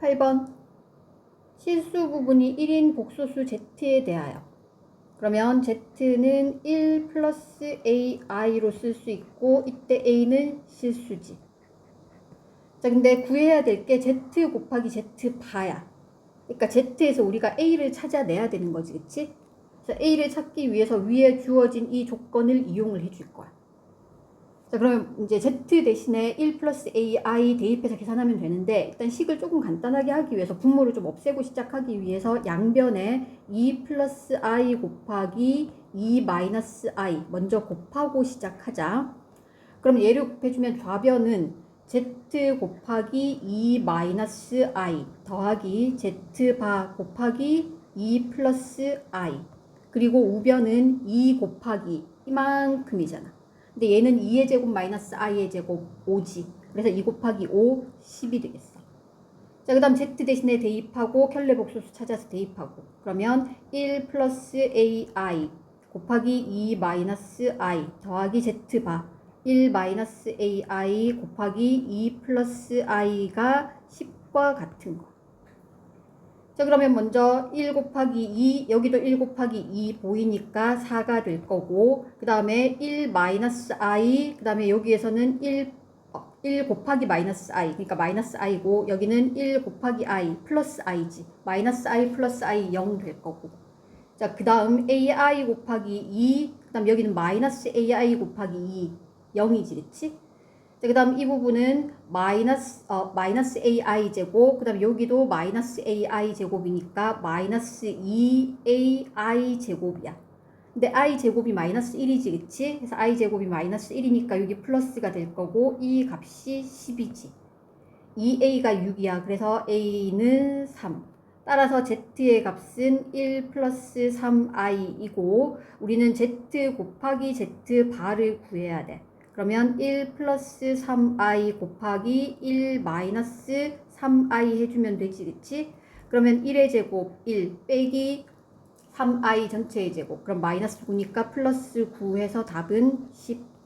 8번. 실수 부분이 1인 복소수 z에 대하여. 그러면 z는 1 플러스 ai로 쓸 수 있고 이때 a는 실수지. 자 근데 구해야 될 게 z 곱하기 z 바야. 그러니까 z에서 우리가 a를 찾아내야 되는 거지 그치? 그래서 a를 찾기 위해서 위에 주어진 이 조건을 이용을 해줄 거야 자 그러면 이제 z 대신에 1 플러스 ai 대입해서 계산하면 되는데 일단 식을 조금 간단하게 하기 위해서 분모를 좀 없애고 시작하기 위해서 양변에 2 플러스 i 곱하기 2 마이너스 i 먼저 곱하고 시작하자. 그럼 얘를 곱해주면 좌변은 z 곱하기 2 마이너스 i 더하기 z 바 곱하기 2 플러스 i. 그리고 우변은 2 곱하기 이만큼이잖아 근데 얘는 2의 제곱 마이너스 i의 제곱 5지. 그래서 2 곱하기 5, 10이 되겠어. 자, 그 다음 z 대신에 대입하고 켤레 복소수 찾아서 대입하고 그러면 1 플러스 ai 곱하기 2 마이너스 i 더하기 z 바 1 마이너스 ai 곱하기 2 플러스 i가 10과 같은 거. 자 그러면 먼저 1 곱하기 2 여기도 1 곱하기 2 보이니까 4가 될 거고 그 다음에 1 마이너스 i 그 다음에 여기에서는 1, 어, 1 곱하기 마이너스 i 그러니까 마이너스 i고 여기는 1 곱하기 i 플러스 i지 마이너스 i 플러스 i 0 될 거고 자 그 다음 ai 곱하기 2 그 다음 여기는 마이너스 ai 곱하기 2 0이지 그치? 그 다음 이 부분은 마이너스, 어, 마이너스 ai 제곱, 그 다음 여기도 마이너스 ai 제곱이니까 마이너스 2ai 제곱이야. 근데 i 제곱이 마이너스 1이지, 그치? 그래서 i 제곱이 마이너스 1이니까 여기 플러스가 될 거고, 이 값이 10이지. 2a가 6이야. 그래서 a는 3. 따라서 z의 값은 1 플러스 3i이고, 우리는 z 곱하기 z 바를 구해야 돼. 그러면 1 플러스 3i 곱하기 1 마이너스 3i 해주면 되지, 그치? 그러면 1의 제곱 1 빼기 3i 전체의 제곱. 그럼 마이너스 9니까 플러스 9 해서 답은 10